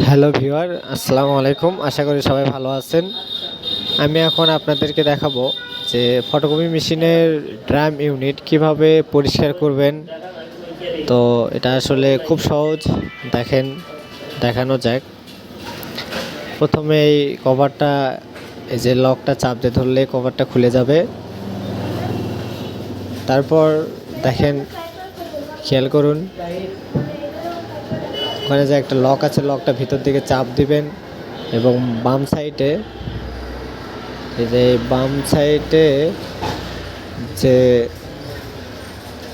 Hello viewer, আসসালামু আলাইকুম। আশা করি সবাই ভালো আছেন। আমি এখন আপনাদেরকে দেখাবো যে ফটোকপি মেশিনের ড্রাম ইউনিট কীভাবে পরিষ্কার করবেন। তো এটা আসলে খুব সহজ। দেখেন, দেখানো যাক। প্রথমে এই কভারটা, এই যে লকটা চাপ দিয়ে ধরলে কভারটা খুলে যাবে। তারপর দেখেন, খেয়াল করুন। ওখানে যে একটা লক আছে লকটা ভিতর দিকে চাপ দিবেন এবং বাম সাইডে এই যে বাম সাইডে যে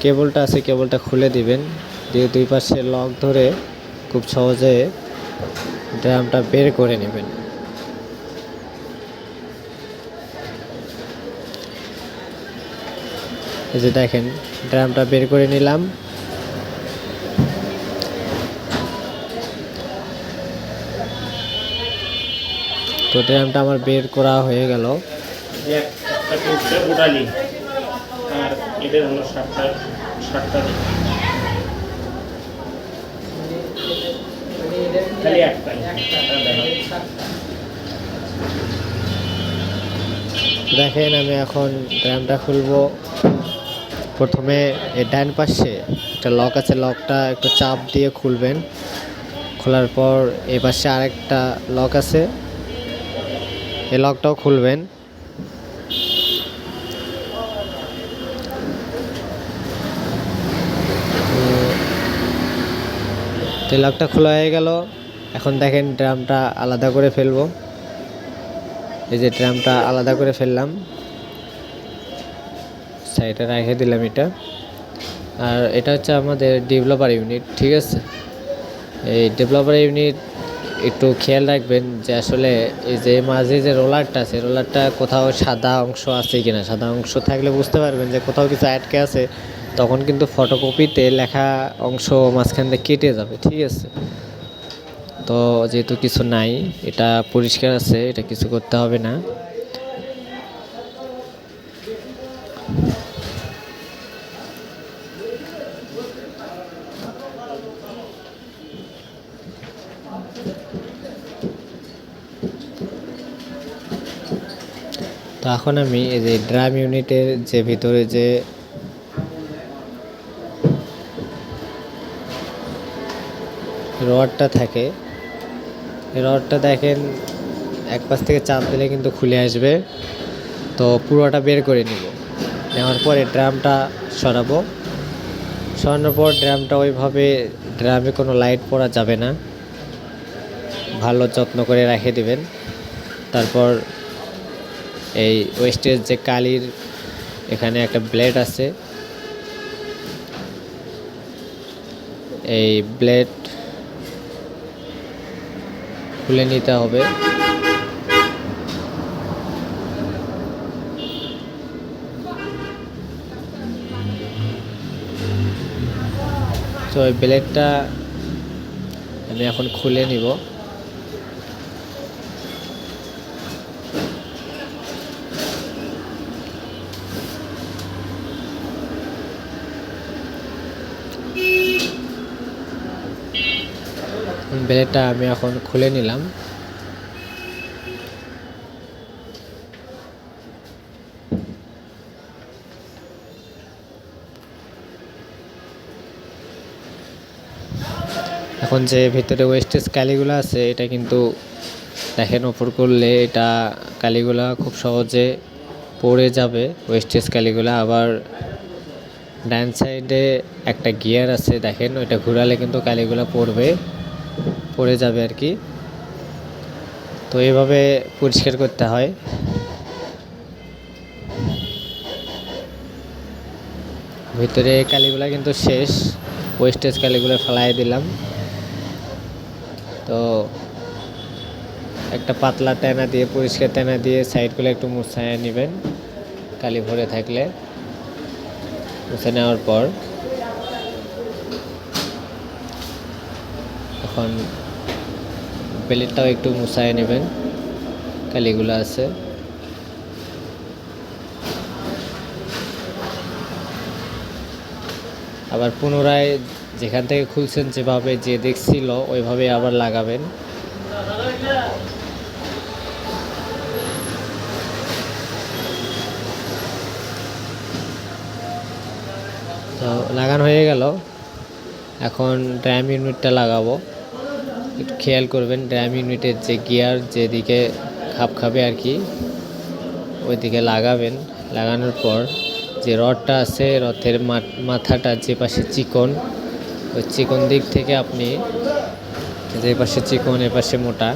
কেবলটা আছে, কেবলটা খুলে দিবেন। দিয়ে দুই পাশে লক ধরে খুব সহজে ড্রামটা বের করে নেবেন। এই যে দেখেন ড্রামটা বের করে নিলাম। তো ড্রামটা আমার বের করা হয়ে গেল। আর হলো সাতটা সাতটা খালি দেখেন আমি এখন ড্রামটা খুলবো। প্রথমে এই ডান পাশে একটা লক আছে লকটা একটু চাপ দিয়ে খুলবেন। খোলার পর এই পাশে আরেকটা লক আছে। এই লকটাও খুলবেন। তো লকটা খোলা হয়ে গেল। এখন দেখেন ড্রামটা আলাদা করে ফেলব। এই যে ড্রামটা আলাদা করে ফেললাম। সাইডে রেখে দিলাম এটা। আর এটা হচ্ছে আমাদের ডেভেলপার ইউনিট, ঠিক আছে? এই ডেভেলপার ইউনিট একটু খেয়াল রাখবেন যে আসলে এই যে মাঝে যে রোলারটা আছে, রোলারটা কোথাও সাদা অংশ আছে কিনা। সাদা অংশ থাকলে বুঝতে পারবেন যে কোথাও কিছু আটকে আছে, তখন কিন্তু ফটোকপিতে লেখা অংশ মাঝখান দিয়ে কেটে যাবে, ঠিক আছে? তো যেহেতু কিছু নাই, এটা পরিষ্কার আছে, এটা কিছু করতে হবে না। এখন আমি এই যে ড্রাম ইউনিটের যে ভিতরে যে রডটা থাকে রডটা দেখেন এক পাশ থেকে চাপ দিলে কিন্তু খুলে আসবে। তো পুরোটা বের করে নিব। নেওয়ার পরে ড্রামটা সরাবো। সরানোর পর ড্রামটা ওইভাবে ড্রামে কোনো লাইট পড়া যাবে না। ভালো যত্ন করে রেখে দিবেন। তারপর এই ওয়েস্টের যে কালির এখানে একটা ব্লেড আছে। এই ব্লেড খুলে নিতে হবে। তো এই ব্লেডটা আমি এখন খুলে নিব। ব্লেডটা আমি এখন খুলে নিলাম। এখন যে ভিতরে ওয়েস্টেজ কালিগুলো আছে, এটা কিন্তু দেখেন ওপর করলে এটা কালিগুলা খুব সহজে পড়ে যাবে। ওয়েস্টেজ কালিগুলা আবার ডান সাইডে একটা গিয়ার আছে, দেখেন, ওইটা ঘুরালে কিন্তু কালিগুলা পড়বে। পড়ে যাবে আর কি। তো এভাবে পরিষ্কার করতে হয়। ভিতরে কালিগুলা কিন্তু শেষ। ওয়েস্টেজ কালিগুলো ফেলাই দিলাম। তো একটা পাতলা টেনা দিয়ে, পরিষ্কার টেনা দিয়ে সাইডগুলো একটু মুছায় নেবেন কালি ভরে থাকলে। মুছে নেওয়ার পর। এখন প্লেটটাও একটু মুছায় নেবেন। কালিগুলো আছে। আবার পুনরায় যেখান থেকে খুলছেন যেভাবে যে দেখছিল, ওইভাবে আবার লাগাবেন। তো লাগানো হয়ে গেল। এখন ড্রাম ইউনিটটা লাগাবো। একটু খেয়াল করবেন ড্রাম ইউনিটের যে গিয়ার যেদিকে খাপ খাবে আর কি, ওইদিকে লাগাবেন। লাগানোর পর যে রডটা আছে, রথের মাথাটা যে পাশে চিকন, ওই চিকন দিক থেকে আপনি যে পাশে চিকন, এ পাশে মোটা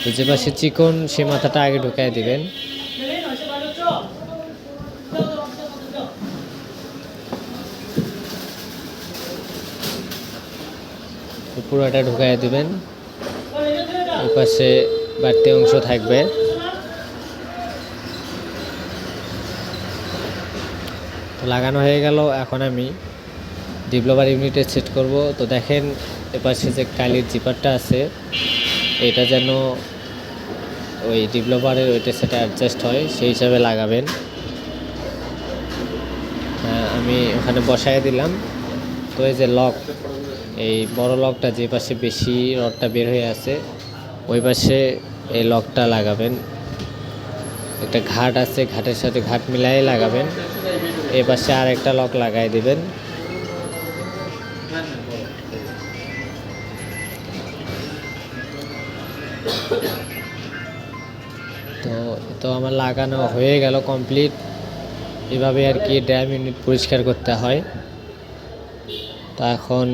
তো যে পাশে চিকন, সে মাথাটা আগে ঢুকাই দিবেন। পুরোটা ঢুকাই দিবেন। পাশে বাড়তি অংশ থাকবে। তো লাগানো হয়ে গেল এখন আমি ডেভেলপার ইউনিটে সেট করব। তো দেখেন এপাশে যে কালির জিপারটা আছে এটা যেন ওই ডেভেলপারের ওইটা সেটা অ্যাডজাস্ট হয় সেই হিসাবে লাগাবেন। হ্যাঁ, আমি ওখানে বসায় দিলাম। তো এই যে লক এই বড় লকটা যে পাশে বেশি রডটা বের হয়ে আছে ওই পাশে এই লকটা লাগাবেন। একটা ঘাট আছে, ঘাটের সাথে ঘাট মিলাই লাগাবেন। এ পাশে আর একটা লক লাগাই দিবেন। তো তো আমার লাগানো হয়ে গেল কমপ্লিট। এভাবে আর কি ড্যাম ইউনিট পরিষ্কার করতে হয়। তা এখন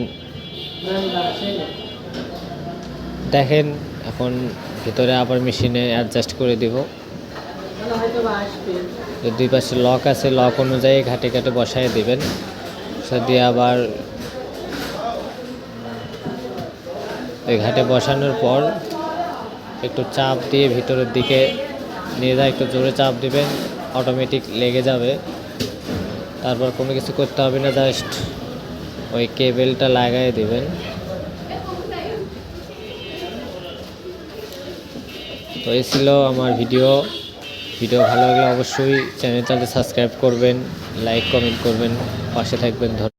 দেখেন এখন ভিতরে আবার মেশিনে অ্যাডজাস্ট করে দিব। দুই পাশে লক আছে লক অনুযায়ী ঘাটে ঘাটে বসায় দেবেন। দিয়ে আবার ওই ঘাটে বসানোর পর একটু চাপ দিয়ে ভিতরের দিকে নিয়ে যায়, একটু জোরে চাপ দিবেন অটোমেটিক লেগে যাবে। তারপর কোনো কিছু করতে হবে না জাস্ট ওই কেবেলটা লাগাই দিবেন। তো এ ছিল আমার ভিডিও। ভিডিও ভালো লাগলে অবশ্যই চ্যানেলটাতে সাবস্ক্রাইব করবেন, লাইক, কমেন্ট করবেন, পাশে থাকবেন, ধন্যবাদ।